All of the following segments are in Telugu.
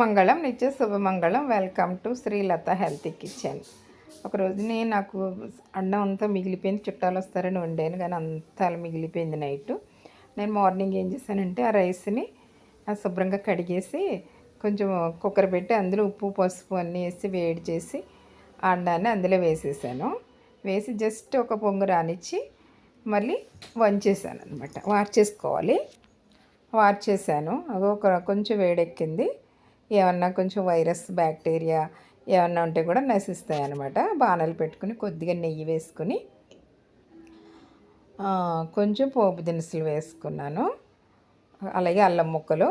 మంగళం నిత్య శుభమంగళం. Welcome to Srilatha healthy kitchen నేను నాకు అన్నం అంతా మిగిలిపోయింది చుట్టాలు వస్తారని వండాను కానీ అంతా అలా మిగిలిపోయింది నైట్ నేను మార్నింగ్ ఏం చేశానంటే ఆ రైస్ని ఆ శుభ్రంగా కడిగేసి కొంచెం కుక్కర్ పెట్టి అందులో ఉప్పు పసుపు అన్నీ వేసి వేడి చేసి ఆ అన్నాన్ని అందులో వేసేసాను. వేసి జస్ట్ ఒక పొంగు రానిచ్చి మళ్ళీ వంచేసాను అనమాట వార్చేసుకోవాలి వార్చేసాను అదో ఒక కొంచెం వేడెక్కింది. ఏమన్నా కొంచెం వైరస్ బ్యాక్టీరియా ఏమన్నా ఉంటే కూడా నశిస్తాయి అనమాట బాణలు పెట్టుకుని కొద్దిగా నెయ్యి వేసుకుని కొంచెం పోపు దినుసులు వేసుకున్నాను. అలాగే అల్లం ముక్కలు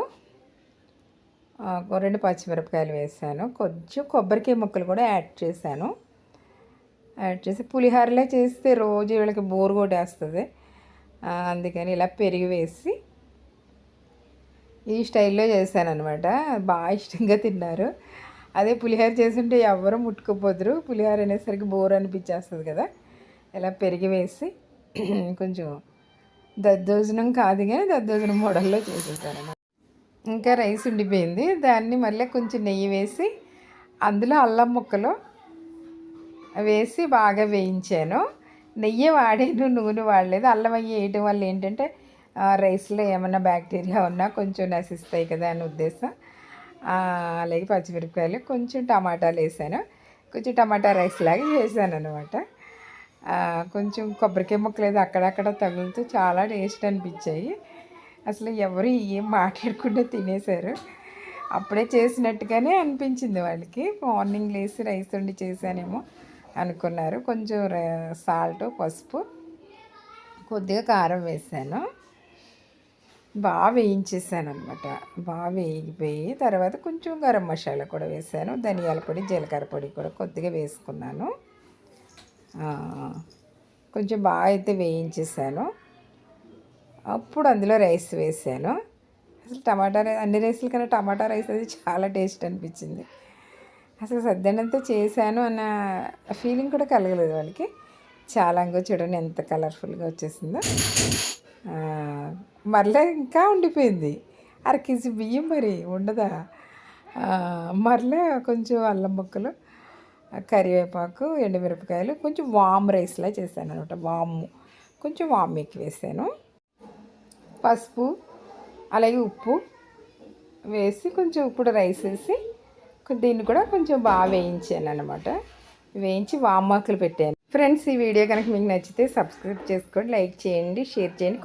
రెండు పచ్చిమిరపకాయలు వేసాను. కొంచెం కొబ్బరికాయ ముక్కలు కూడా యాడ్ చేశాను. యాడ్ చేసి పులిహోరలే చేస్తే రోజు వీళ్ళకి బోరు కొట్టేస్తుంది. అందుకని ఇలా పెరిగి వేసి ఈ స్టైల్లో చేశాను అనమాట బాగా ఇష్టంగా తిన్నారు. అదే పులిహోర చేస్తుంటే ఎవరు ముట్టుకోపోదురు. పులిహోర అనేసరికి బోర్ అనిపించేస్తుంది కదా. ఇలా పెరిగి వేసి కొంచెం దద్దోజనం కాదు కానీ దద్దోజనం మోడల్లో చేసేసాను అన్నమాట. ఇంకా రైస్ ఉండిపోయింది. దాన్ని మళ్ళీ కొంచెం నెయ్యి వేసి అందులో అల్లం ముక్కలు వేసి బాగా వేయించాను. నెయ్యి వాడాను నూనె వాడలేదు. అల్లం అయ్యి వేయటం వల్ల ఏంటంటే రైస్లో ఏమైనా బ్యాక్టీరియా ఉన్నా కొంచెం నశిస్తాయి కదా అని ఉద్దేశం. అలాగే పచ్చిమిరపకాయలు కొంచెం టమాటాలు వేసాను. కొంచెం టమాటా రైస్ లాగా చేశాను అనమాట కొంచెం కొబ్బరికాయ ముక్కలేదు అక్కడక్కడ తగులుతూ చాలా టేస్ట్ అనిపించాయి. అసలు ఎవరు ఏం మాట్లాడకుండా తినేశారు. అప్పుడే చేసినట్టుగానే అనిపించింది వాళ్ళకి. మార్నింగ్ లేసి రైస్ వండి చేశానేమో అనుకున్నారు. కొంచెం సాల్ట్ పసుపు కొద్దిగా కారం వేసాను. బాగా వేయించేసాను అనమాట బాగా వేగిపోయి తర్వాత కొంచెం గరం మసాలా కూడా వేసాను. ధనియాల పొడి జీలకర్ర పొడి కూడా కొద్దిగా వేసుకున్నాను. కొంచెం బాగా అయితే వేయించేసాను. అప్పుడు అందులో రైస్ వేసాను. అసలు టమాటా రైస్ అన్ని రైస్ల కన్నా టమాటా రైస్ అది చాలా టేస్ట్ అనిపించింది. అసలు సద్దనంతా చేశాను అన్న ఫీలింగ్ కూడా కలగలేదు వాళ్ళకి. చాలా ఇంకో చూడండి ఎంత కలర్ఫుల్గా వచ్చేసిందో. మరలా ఇంకా ఉండిపోయింది. అర కేజీ బియ్యం మరి ఉండదా? మరలా కొంచెం అల్లం ముక్కలు కరివేపాకు ఎండుమిరపకాయలు కొంచెం వామ్ రైస్లా చేశాను అనమాట వాము కొంచెం వామ్ ఎక్కువ వేసాను. పసుపు అలాగే ఉప్పు వేసి కొంచెం ఇప్పుడు రైస్ వేసి దీన్ని కూడా కొంచెం బాగా వేయించాను అనమాట వేయించి వామాకులు పెట్టాను. ఫ్రెండ్స్ ఈ వీడియో కనుక మీకు నచ్చితే సబ్స్క్రైబ్ చేసుకోండి లైక్ చేయండి షేర్ చేయండి కామెంట్